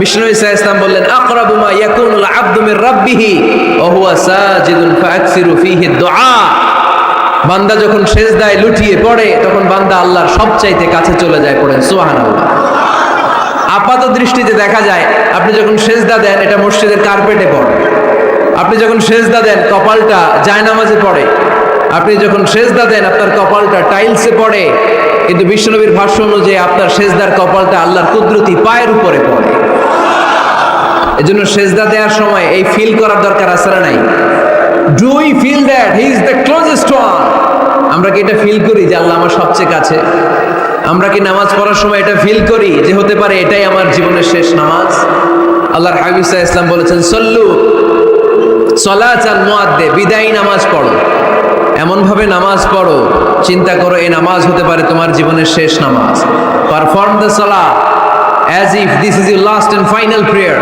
বিষ্ণু ইসা ইসলাম বললেন, আকরাবু মা ইয়াকুনুল আবদু মির রাব্বিহি, ওয়া হুয়া সাজিদুন ফাআকসিরু ফীহি দুআ। বান্দা যখন সেজদায় লুটিয়ে পড়ে, তখন বান্দা আল্লাহর সবচাইতে কাছে চলে যায় পড়েন, সুবহানাল্লাহ। আপাত দৃষ্টিতে দেখা যায়, আপনি যখন সেজদা দেন, এটা মসজিদের কার্পেটে পড়ে। আপনি যখন সেজদা দেন, কপালটা জায়নামাজে পড়ে। আপনি যখন সেজদা দেন, আপনার কপালটা টাইলসে পড়ে। কিন্তু বিশ্বনবীর ভাষ্য অনুযায়ী আপনার সেজদার কপালটা আল্লাহর কুদরতি পায়ের উপরে পড়ে। এজন্য সেজদা দেওয়ার সময় এই ফিল করার দরকার আছে না নাই? Do we feel that he is the closest one আমরা কি এটা ফিল করি যে আল্লাহ আমার সবচেয়ে কাছে? আমরা কি নামাজ পড়ার সময় এটা ফিল করি যে হতে পারে এটাই আমার জীবনের শেষ নামাজ? আল্লাহর হাবিব সাহা ইসলাম বলেছেন, সল্লু সলাচান মুয়াদ্দে বিদায়ী নামাজ পড়ো। এমনভাবে নামাজ পড়ো, চিন্তা করো এই নামাজ হতে পারে তোমার জীবনের শেষ নামাজ। Perform the salah as if this is your last and final prayer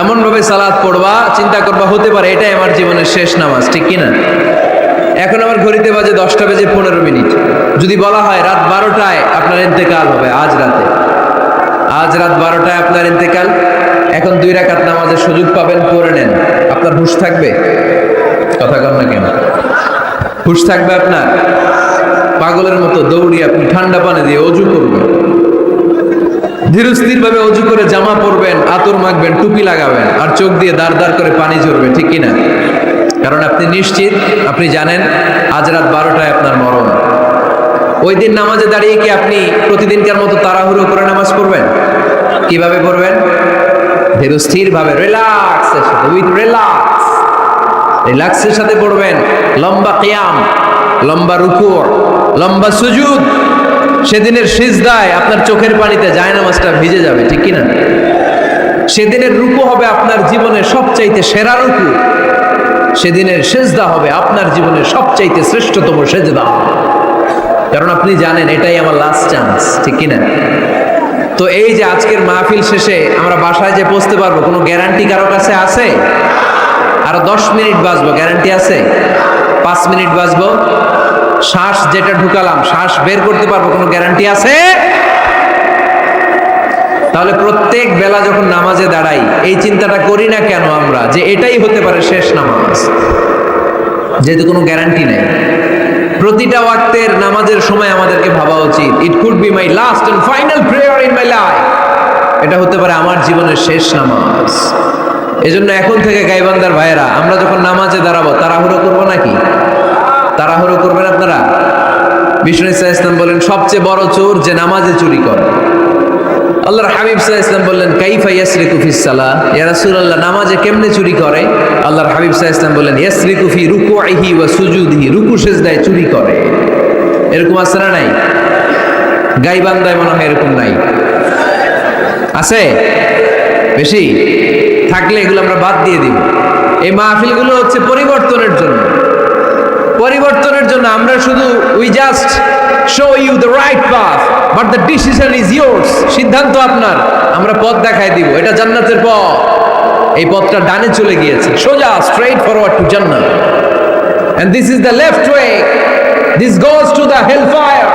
এমনভাবে সালাদ পড়বা, চিন্তা করবা, হতে পারে এটাই আমার জীবনের শেষ নামাজ, ঠিক কিনা? এখন আমার ঘড়িতে বাজে দশটা বেজে পনেরো মিনিট। যদি বলা হয় রাত বারোটায় আপনার ইন্তেকাল হবে, আজ রাতে। আজ রাত বারোটায় আপনার ইন্তেকাল। এখন দুই রাকাত নামাজের সুযোগ পাবেন করে নেন। আপনার হুশ থাকবে? কথা কর না কেন? হুশ থাকবে আপনার? পাগলের মতো দৌড়ি আপনি ঠান্ডা পানি দিয়ে অজু করবেন। ধীরস্থির ভাবে অজু করে জামা পরবেন, আতর মাখবেন, টুপি লাগাবেন আর চোখ দিয়ে দাঁড় দাঁড় করে পানি ঝরবে, ঠিক কিনা? কারণ আপনি নিশ্চিত, আপনি জানেন আজ রাত বারোটায় আপনার মরণ। ওই দিন নামাজে দাঁড়িয়ে কি আপনি প্রতিদিনকার মতো তাড়াহুড়ো করে নামাজ পড়বেন? কীভাবে পড়বেন? ধীরস্থির ভাবে রিল্যাক্স উইথ রিল্যাক্স। রিল্যাক্সের সাথে পড়বেন, লম্বা কেয়াম, লম্বা রুকুর, লম্বা সুজুদ। সেদিনের সিজদায় আপনার চোখের পানিতে যায় নামাজটা ভিজে যাবে, ঠিক কিনা? সেদিনের রুকু হবে আপনার জীবনের সবচাইতে সেরা রুকু। সেদিনের সেজদা হবে আপনার জীবনের সবচাইতে শ্রেষ্ঠতম সেজদা। কারণ আপনি জানেন, এটাই আমার লাস্ট চান্স ঠিক কিনা? তো এই যে আজকের মাহফিল শেষে আমরা বাসায় যে পৌঁছতে পারব, কোনো গ্যারান্টি কারও কাছে আছে? আরও দশ মিনিট বাঁচবো গ্যারান্টি আছে? পাঁচ মিনিট বাঁচবো? শ্বাস যেটা ঢুকালাম, শ্বাস বের করতে পারব, কোনো গ্যারান্টি আছে? তাহলে প্রত্যেক বেলা যখন নামাজে দাঁড়াই, এই চিন্তাটা করি না কেন আমরা? যে এটাই হতে পারে শেষ নামাজ। যেহেতু কোনো গ্যারান্টি নেই। প্রতিটা ওয়াক্তের নামাজের সময় আমাদেরকে ভাবা উচিত it could be my last and final prayer in my life এটা হতে পারে আমার জীবনের শেষ নামাজ। এজন্য এখন থেকে গাইবান্দার ভাইয়েরা, আমরা যখন নামাজে দাঁড়াবো, তাড়াহুড়ো করব নাকি? তাড়াহুড়ো করবেন আপনারা? বিষ্ণু ইসা ইসলাম বলেন, সবচেয়ে বড় চোর যে নামাজে চুরি করে। আল্লাহর হাবিব সাহা ইসলাম বললেন, কাইফা ইয়াসরিকু ফিস সালাহ ইয়া রাসূলুল্লাহ, নামাজে কেমনে চুরি করে? আল্লাহর হাবিব সাহা ইসলাম বললেন, ইয়াসরিকু ফি রুকুইহি ওয়া সুজুদিহি, রুকু সেজদায় চুরি করে। এরকম আছে না নাই? গাইবান্দায় মনে হয় এরকম নাই। আছে? বেশি? থাকলে এগুলো আমরা বাদ দিয়ে দিব। এই মাহফিলগুলো হচ্ছে পরিবর্তনের জন্য। পরিবর্তনের জন্য আমরা শুধু we just show you the right path but the decision is yours সিদ্ধান্ত আপনার, আমরা পথ দেখাই দিব, এটা জান্নাতের পথ। এই পথটা ডানে চলে গিয়েছে, সোজা straight forward to Jannat. And this is the left way this goes to the hell fire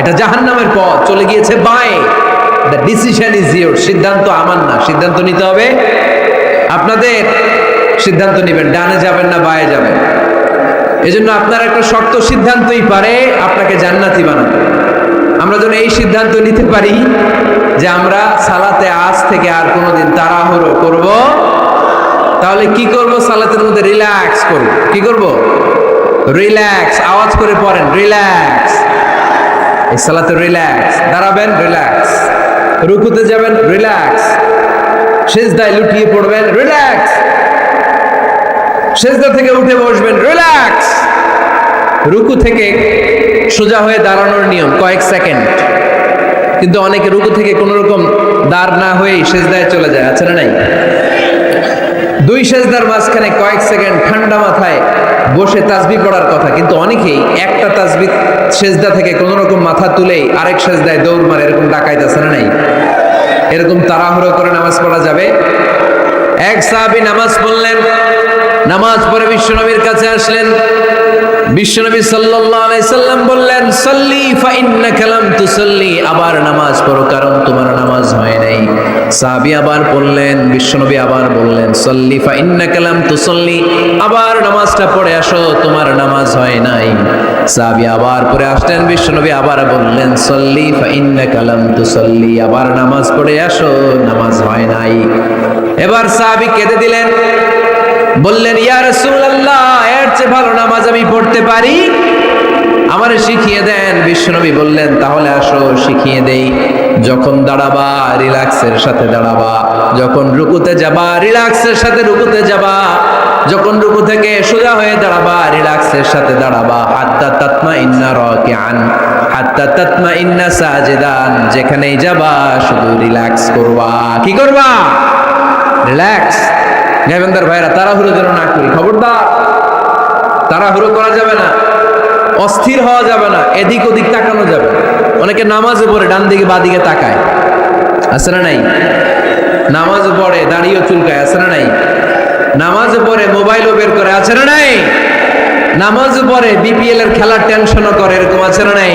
এটা জাহান্নামের পথ, চলে গিয়েছে বাঁয়ে। দ্য ডিসিশন ইজ ইয়োর সিদ্ধান্ত আমার না, সিদ্ধান্ত নিতে হবে আপনাদের, সিদ্ধান্ত নেবেন, ডানে যাবেন না, বায়ে যাবেন। এজন্য আপনার একটা শক্ত সিদ্ধান্তই পারে আপনাকে জান্নাতি বানাতে। আমরা যেন এই সিদ্ধান্ত নিতে পারি যে আমরা সালাতে আজ থেকে আর কোনোদিন তাড়াহুড়ো করব। তাহলে কি করব? সালাতের মধ্যে রিল্যাক্স করব। কি করব? রিল্যাক্স, আওয়াজ করে পড়েন, রিল্যাক্স। এই সালাতে রিল্যাক্স, দাঁড়াবেন, রিল্যাক্স। রুকুতে যাবেন, রিল্যাক্স। সেজদায় লুটিয়ে পড়বেন, রিল্যাক্স। সেজদা থেকে উঠে বসবেন রিল্যাক্স রুকু থেকে সোজা হয়ে দাঁড়ানোর নিয়ম, কয়েক সেকেন্ড। কিন্তু অনেকে রুকু থেকে কোনো রকম দাঁড় না হয়েই সেজদায় চলে যায়, আছে না নাই? দুই সেজদার মাঝখানে কয়েক সেকেন্ড ঠান্ডা মাথায় বসে তাসবি পড়ার কথা, কিন্তু অনেকেই একটা তাসবি সেজদা থেকে কোনো রকম মাথা তুলেই আরেক সেজদায় দৌড় মারে, এরকম ডাকাইতে, আছে না নাই? এরকম তাড়াহুড়ো করে নামাজ পড়া যাবে। এক সাহাবি নামাজ পড়লেন নামাজ পড়ে বিশ্বনবীর কাছে আসলেন। বিশ্বনবী সাল্লাম বললেন, সাল্লি ফা ইন্নাকা লাম তুসাল্লি। আবার নামাজ পড়ো, কারণ তোমার নামাজ হয় নাই। সাহাবী আবার বললেন, বিশ্বনবী আবার বললেন, সাল্লি ফা ইন্নাকা লাম তুসাল্লি। আবার নামাজটা পড়ে আসো, তোমার নামাজ হয় নাই। সাহাবী আবার পড়ে আসলেন, বিশ্বনবী আবার বললেন, সাল্লি ফা ইন্নাকা লাম তুসাল্লি। আবার নামাজ পড়ে আসো, নামাজ হয় নাই। এবার সাহাবী কেঁদে দিলেন। বললেন, ইয়া রাসূলুল্লাহ, এর চেয়ে ভালো নামাজ আমি পড়তে পারি? আমারে শিখিয়ে দেন, বিশ্বনবী বললেন, তাহলে আসো, শিখিয়ে দেই। যখন দাঁড়াবা, রিল্যাক্সের সাথে দাঁড়াবা। যখন রুকুতে যাবা, রিল্যাক্সের সাথে রুকুতে যাবা। যখন রুকু থেকে সোজা হয়ে দাঁড়াবা, রিল্যাক্সের সাথে দাঁড়াবা। হাত্তা তাতমা ইন্না রাকিআন, হাত্তা তাতমা ইন্না সাজিদান। যেখানেই যাবা, শুধু রিল্যাক্স করবা। কি করবা? রিল্যাক্স। গাইবান্দার ভাইরা, তাড়াহুড়ো যেন না করি। খবরদার, তাড়াহুড়ো করা যাবে না, অস্থির হওয়া যাবে না, এদিক ওদিক তাকানো যাবে। অনেকে নামাজে পড়ে, ডান দিকে, বা দিকে তাকায়। আছে না নাই? নামাজ পড়ে দাঁড়িয়ে চুলকায়, আছে না নাই? নামাজ পড়ে, মোবাইলও বের করে, আছে না নাই? নামাজ পড়ে, বিপিএল এর খেলার টেনশনও করে, এরকম আছে না নাই?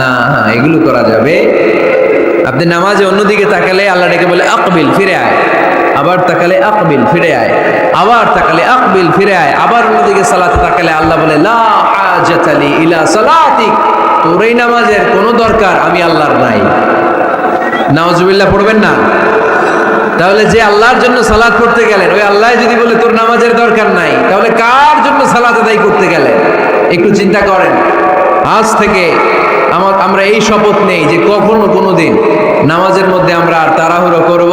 না হ্যাঁ এগুলো করা যাবে। আপনি নামাজে অন্যদিকে তাকালে আল্লাহ ডেকে বলে, আকবিল, ফিরে আয়। আবার তাকালে আকবিল ফিরে আয়। আবার তাকালে আকবিল ফিরে আয়। আবার অন্যদিকে সালাতে তাকালে আল্লাহ বলে, লা ইলা সালাতিক। তোর এই নামাজের কোনো দরকার আমি আল্লাহর নাই। নাওজুবিল্লাহ, পড়বেন না? তাহলে যে আল্লাহর জন্য সালাদ পড়তে গেলেন, ওই আল্লাহ যদি বলে, তোর নামাজের দরকার নাই, তাহলে কার জন্য সালাদ আদায় করতে গেলেন? একটু চিন্তা করেন। আজ থেকে আমার আমরা এই শপথ নেই যে কখনো কোনোদিন নামাজের মধ্যে আমরা আর তাড়াহুড়ো করব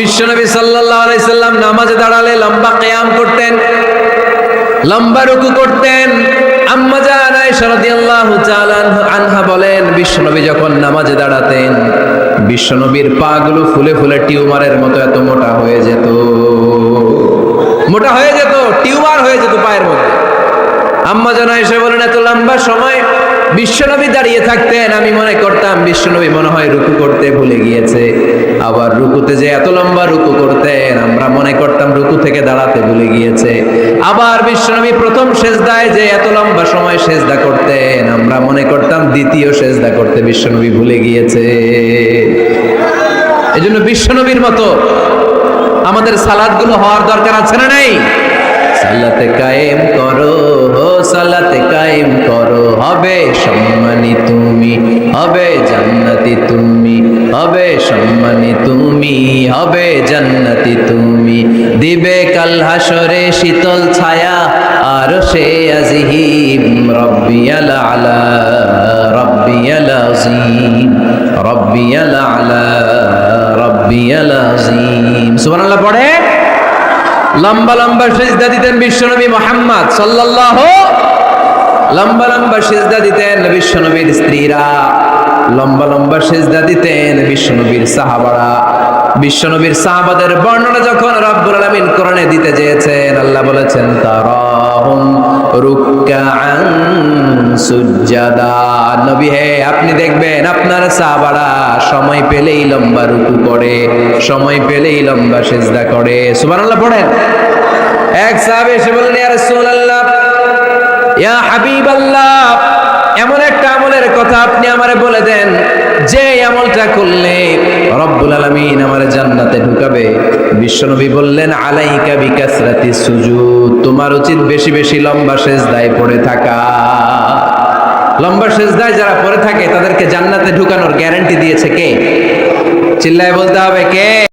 বিশ্বনবী সাল্লাল্লাহু আলাইহি সাল্লাম নামাজে দাঁড়ালে লম্বা কিয়াম করতেন, লম্বা রুকু করতেন। আম্মা জান আয়েশা রাদিয়াল্লাহু তাআলা আনহা বলেন, বিশ্বনবী যখন নামাজে দাঁড়াতেন, বিশ্বনবীর পাগুলো ফুলে ফুলে টিউমারের মতো এত মোটা হয়ে যেত। মোটা হয়ে যেত, টিউমার হয়ে যেত পায়ের মধ্যে। আম্মা জান আয়েশা বলেন, এত লম্বা সময় বিশ্বনবী দাঁড়িয়ে থাকতেন, আমি মনে করতাম বিশ্বনবী মনে হয় রুকু করতে ভুলে গিয়েছে। আবার রুকুতে যে এত লম্বা রুকু করতেন, আমরা মনে করতাম রুকু থেকে দাঁড়াতে ভুলে গিয়েছে। আবার বিশ্বনবী প্রথম সেজদায় যে এত লম্বা সময় সেজদা করতেন, আমরা মনে করতাম দ্বিতীয় সেজদা করতে বিশ্বনবী ভুলে গিয়েছে। এই জন্য বিশ্বনবীর মতো আমাদের সালাদগুলো হওয়ার দরকার আছে না নাই? সালাতে কায়েম করো, সালাতে কায়েম করো, হবে হবে জান্নাতি তুমি, হবে সম্মানী তুমি, হবে জান্নাতি তুমি। দিবে কাল হাসরে শীতল ছায়া, আর সে আজিহিম রব্বিয়াল আলা, রব্বিয়াল আজিম, রব্বিয়াল আলা, রব্বিয়াল আজিম। সুবহানাল্লাহ পড়ে? লম্বা লম্বা সেজদা দিতেন বিশ্বনবী মোহাম্মদ সাল্লাল্লাহু লম্বা লম্বা সেজদা দিতেন বিশ্বনবীর স্ত্রীরা। লম্বা লম্বা সেজদা দিতেন বিশ্বনবীর সাহাবারা। বিশ্বনবীর সাহাবাদের বর্ণনা যখন রব্বুল আলামিন কোরআনে দিতে চেয়েছেন, আল্লাহ বলেছেন, তারাহুম রুকআন সুজ্জাদা। নবী, হে, আপনি দেখবেন আপনার সাহাবারা সময় পেলেই লম্বা রুকু করে, সময় পেলেই লম্বা সেজদা করে। সুবহানাল্লাহ, পড়েন। এক সাহাবে এসে বললেন, ইয়া রাসূলুল্লাহ ইয়া এমন একটা আমলের কথা আপনি আমারে বলে দেন, যে আমলটা করলে রব্বুল আলামিন আমারে জান্নাতে ঢুকাবে। বিশ্বনবী বললেন, আলাইকা বিকাসরাতি সুজুদ, তোমার উচিত বেশি বেশি লম্বা সেজদায় পড়ে থাকা। লম্বা সেজদায় যারা পড়ে থাকে, তাদেরকে জান্নাতে ঢুকানোর গ্যারান্টি দিয়েছে কে? চিল্লায় বলতে হবে, কে?